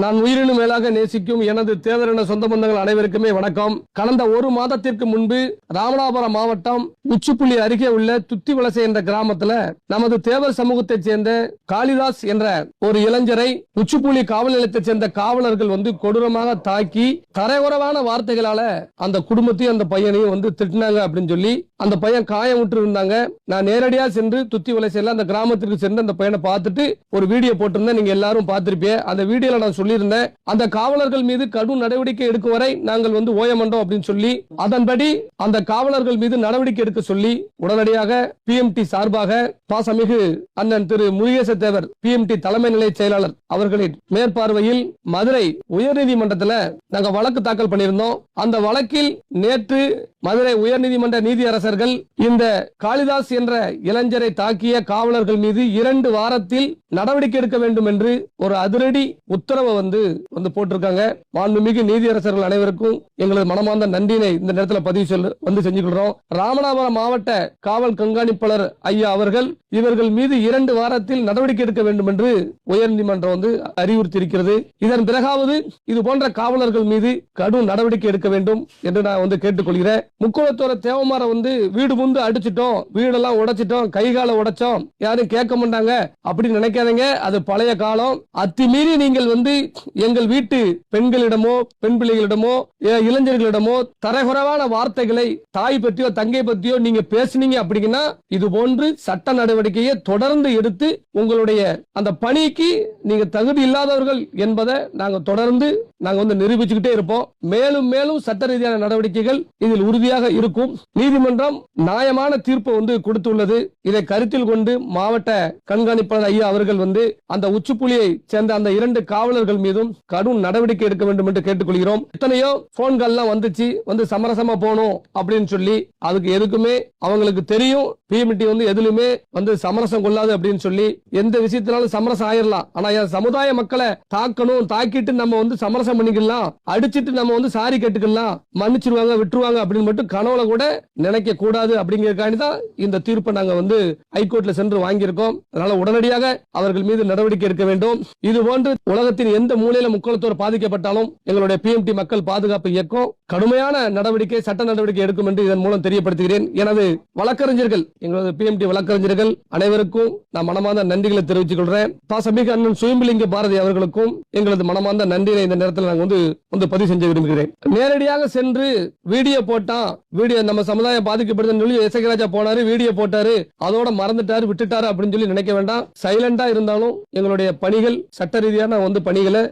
நான் உயிரினும் மேலாக நேசிக்கும் எனது தேவரின சொந்த பந்தங்கள் அனைவருக்குமே வணக்கம். கடந்த ஒரு மாதத்திற்கு முன்பு ராமநாதபுரம் மாவட்டம் உச்சிப்புள்ளி அருகே உள்ள துத்திவலசை என்ற கிராமத்துல நமது தேவர் சமூகத்தைச் சேர்ந்த காளிதாஸ் என்ற ஒரு இளைஞரை உச்சிப்புள்ளி காவல் நிலையத்தைச் சேர்ந்த காவலர்கள் வந்து கொடூரமாக தாக்கி தரையுறவான வார்த்தைகளால அந்த குடும்பத்தையும் அந்த பையனையும் வந்து திட்டினாங்க அப்படின்னு சொல்லி அந்த பையன் காயம் விட்டு இருந்தாங்க. நான் நேரடியா சென்று துத்தி வலைசையில அந்த கிராமத்திற்கு சென்று அந்த பையனை பார்த்துட்டு ஒரு வீடியோ போட்டிருந்தேன். நீங்க எல்லாரும் பார்த்திருப்பீங்க. அந்த வீடியோல நான் சொல்லியிருந்தேன். அந்த காவலர்கள் மீது கடும் நடவடிக்கை எடுக்கும் வரை நாங்கள் வந்து ஓய மாட்டோம் அப்படின்னு சொல்லி அதன்படி அந்த காவலர்கள் மீது நடவடிக்கை எடுக்க சொல்லி உடனடியாக பிஎம்டி சார்பாக பாசமிகு அண்ணன் திரு முருகேச தேவர் பிஎம்டி தலைமை நிலைய செயலாளர் அவர்களின் மேற்பார்வையில் மதுரை உயர்நீதிமன்றத்தில் நாங்க வழக்கு தாக்கல் பண்ணியிருந்தோம். அந்த வழக்கில் நேற்று மதுரை உயர்நீதிமன்ற நீதியரசர்கள் இந்த காளிதாஸ் என்ற இளைஞரை தாக்கிய காவலர்கள் மீது இரண்டு வாரத்தில் நடவடிக்கை எடுக்க வேண்டும் என்று ஒரு அதிரடி உத்தரவை வந்து வந்து போட்டிருக்காங்க. மாண்புமிகு நீதியரசர்கள் அனைவருக்கும் எங்களது மனமார்ந்த நன்றினை இந்த நேரத்தில் பதிவு சொல்ல வந்து செஞ்சுக்கிறோம் ராமநாதபுரம் மாவட்ட காவல் கண்காணிப்பாளர் ஐயா அவர்கள் இவர்கள் மீது இரண்டு வாரத்தில் நடவடிக்கை எடுக்க வேண்டும் என்று உயர்நீதிமன்றம் வந்து அறிவுறுத்தி இருக்கிறது இதன் பிறகாவது இது போன்ற காவலர்கள் மீது கடும் நடவடிக்கை எடுக்க வேண்டும் என்று நான் வந்து கேட்டுக்கொள்கிறேன். முக்குளத்தோர தேவமாரை வந்து வீடு முந்து அடிச்சிட்டோம் வீடெல்லாம் உடைச்சிட்டோம் கை காலை உடைச்சோம். யாரும் கேட்க மாட்டாங்க. அப்படின்னு நினைக்காதீங்க. அது பழைய காலம். அத்துமீறி நீங்கள் வந்து எங்கள் வீட்டு பெண்களிடமோ பெண் பிள்ளைகளிடமோ இளைஞர்களிடமோ தரகுறவான வார்த்தைகளை தாய் பற்றியோ தங்கை பற்றியோ நீங்க பேசுனீங்க அப்படிங்கன்னா இது போன்று சட்ட நடவடிக்கையை தொடர்ந்து எடுத்து உங்களுடைய அந்த பணிக்கு நீங்க தகுதி இல்லாதவர்கள் என்பதை நாங்க தொடர்ந்து நாங்க வந்து நிரூபிச்சுக்கிட்டே இருப்போம். மேலும் மேலும் சட்ட ரீதியான நடவடிக்கைகள் இதில் உறுதியாக இருக்கும் நீதிமன்றம் நியாயமான தீர்ப்பு வந்து கொடுத்துள்ளது. இதை கருத்தில் கொண்டு மாவட்ட கண்காணிப்பாளர் ஐயா அவர்கள் வந்து அந்த உச்சுப்புலியை சேர்ந்த அந்த இரண்டு காவலர்கள் மீதும் கடும் நடவடிக்கை எடுக்க வேண்டும் என்று கேட்டுக்கொள்கிறோம். எத்தனையோ போன்கள்லாம் வந்துச்சு வந்து சமரசமா போனோம் அப்படின்னு சொல்லி அதுக்கு எதுக்குமே அவங்களுக்கு தெரியும். பிஎம்டி வந்து எதுலுமே வந்து சமரசம் கொள்ளாது அப்படின்னு சொல்லி எந்த விஷயத்தினாலும் சமரசம் ஆயிரலாம். ஆனா என் சமுதாய மக்களை தாக்கணும் தாக்கிட்டு நம்ம வந்து சமரசம் பண்ணிக்கலாம் அடிச்சிட்டு நம்ம வந்து சாரி கேட்டுக்கலாம் மன்னிச்சிருவாங்க விட்டுருவாங்க அப்படின்னு மட்டும் கனவுல கூட நினைக்க கூடாது அப்படிங்கறதுக்காண்டி தான் இந்த தீர்ப்பை நாங்க வந்து ஹைகோர்ட்ல சென்று வாங்கியிருக்கோம். அதனால உடனடியாக அவர்கள் மீது நடவடிக்கை எடுக்க வேண்டும். இது போன்று உலகத்தின் எந்த மூலையில முக்களத்தோர் பாதிக்கப்பட்டாலும் எங்களுடைய பிஎம்டி மக்கள் பாதுகாப்பு இயக்கம் கடுமையான நடவடிக்கை சட்ட நடவடிக்கை எடுக்கும் என்று இதன் மூலம் தெரியப்படுத்துகிறேன். எனது வழக்கறிஞர்கள் எங்களது பிஎம்டி வழக்கறிஞர்கள் அனைவருக்கும் நான் மனமார்ந்த நன்றிகளை தெரிவித்துக் கொள்றேன் பாசமிகு அண்ணன் சுயம்பிலிங்க பாரதி அவர்களுக்கும் எங்களது மனமார்ந்த நன்றியை இந்த நேரத்தில் நாங்கள் வந்து வந்து பதிவு செஞ்சு விரும்புகிறேன். நேரடியாக சென்று வீடியோ போட்டால் போட்டான் வீடியோ நம்ம சமுதாயம் பாதிக்கப்படுதுன்னு சொல்லி எசகராஜா போனாரு வீடியோ போட்டாரு. அதோட மறந்துட்டாரு விட்டுட்டாரு அப்படின்னு சொல்லி நினைக்க வேண்டாம். சைலண்டா இருந்தாலும் எங்களுடைய பணிகள் சட்ட ரீதியான வந்து பணிகளை